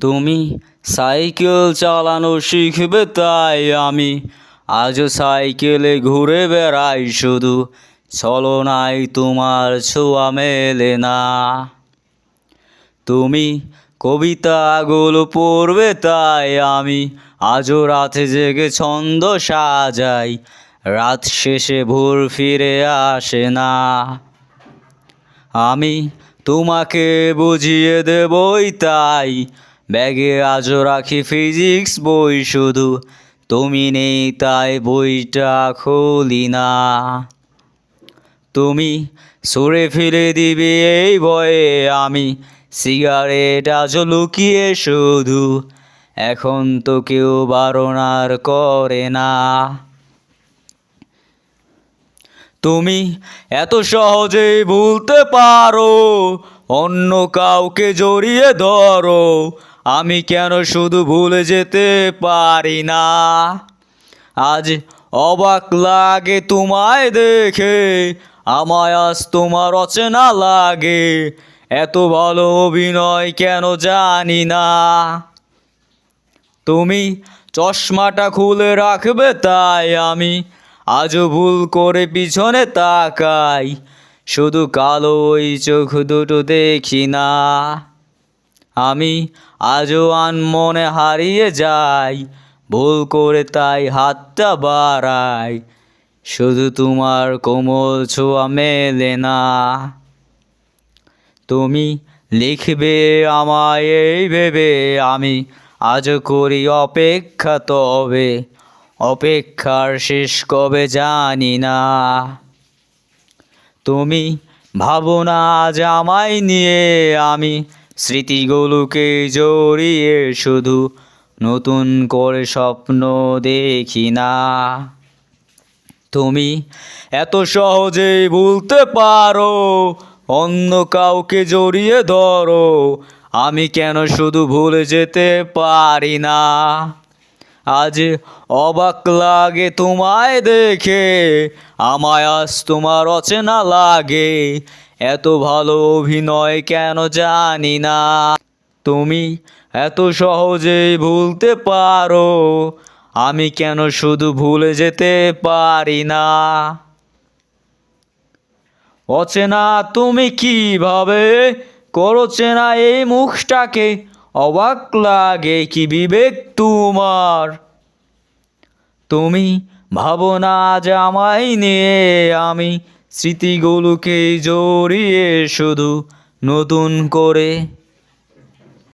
তুমি সাইকেল চালানো শিখবে তাই আমি। আজও সাইকেলে ঘুরে বেড়াই শুধু। ছলনায় তোমার ছোঁয়া মেলে না। তুমি কবিতাগুলো পড়বে তাই আমি। আজও রাতে জেগে ছন্দ সাজাই। রাত শেষে ভোর ফিরে আসে না। আমি তোমাকে বুঝিয়ে দেবই তাই। ব্যাগে আজও রাখি ফিজিক্স বই শুধু। তুমি নেই তাই বইটা খুলি না। তুমি সরে ফিরে দিবে এই ভয়ে আমি। সিগারেট আজও লুকিয়ে শুধু। এখন তো কেউ বারণার করে না। তুমি এত সহজেই ভুলতে পারো, অন্য কাউকে জড়িয়ে ধরো। আমি কেন শুধু ভুলে যেতে পারি না? আজ অবাক লাগে তোমায় দেখে, আমায় আজ তোমার অচেনা লাগে। এত ভালো অভিনয় কেন জানি না। তুমি চশমাটা খুলে রাখবে তাই আমি আজও ভুল করে পিছনে তাকাই, শুধু কালো ওই চোখ দুটো দেখি না। আমি আজও আনমনে হারিয়ে যাই, ভুল করে তাই হাতটা বাড়াই। শুধু তোমার কোমল ছোঁয়া মেলে না। তুমি লিখবে আমায় এই ভেবে আমি আজ করি অপেক্ষা তবে, অপেক্ষার শেষ কবে জানি না। তুমি ভাবো না আজ আমায় নিয়ে আমি স্মৃতিগুলোকে জড়িয়ে শুধু নতুন করে স্বপ্ন দেখি না। তুমি এত সহজেই ভুলতে পারো, অন্য কাউকে জড়িয়ে ধরো, আমি কেন শুধু ভুলে যেতে পারি না? আজ অবাক লাগে তোমায় দেখে, আমায় আজ তোমার অচেনা লাগে এত ভালো অভিনয় কেন জানি না। তুমি এত সহজেই ভুলতে পারো, আমি কেন শুধু ভুলে যেতে পারি না? অচেনা তুমি কীভাবে করো চেনা এই মুখটাকে? অবাক লাগে কি বিবেক তোমার? তুমি ভাবো না আজ আমায় নিয়ে আমি স্মৃতিগুলোকে জড়িয়ে শুধু নতুন করে